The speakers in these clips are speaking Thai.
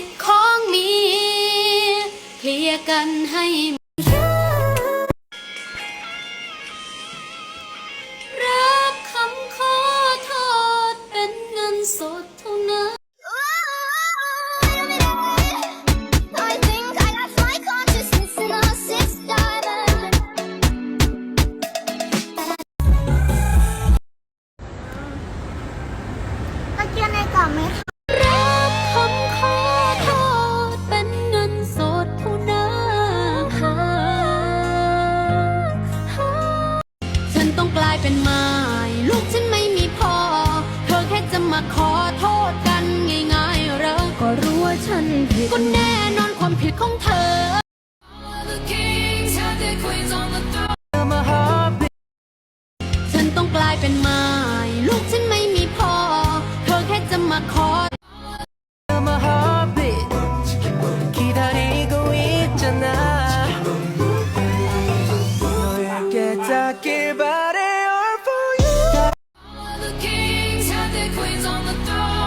ใช้สิทธิ์ของเมียเคลียร์กันให้รับคำขอโทษเป็นเงินสดเท่านั้น I think I lost my consciousness in a six diamond. ตะเกียงในกล่องไหมคะ รู้ว่าฉันผิดก็แน่นอนความผิดของเธอ ฉันต้องกลายเป็นไม้ลูกฉันไม่มีพ่อ เธอแค่จะมาขอเธอคือ Kings had their queens on the throne.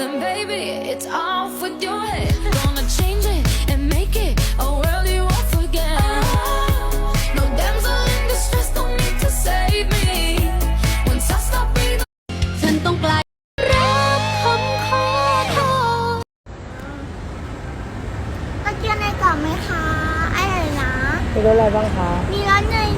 Then baby, it's off with your head. Gonna change it and make it a world you won't forget. No damsel in distress, don't need to save me. Once I stop breathing. ฉันต้องกลายรับคำขอโทษตะเกียงในกล่องไหมคะไอ้อะไรนะ มีรถอะไรบ้างคะ มีรถหนึ่ง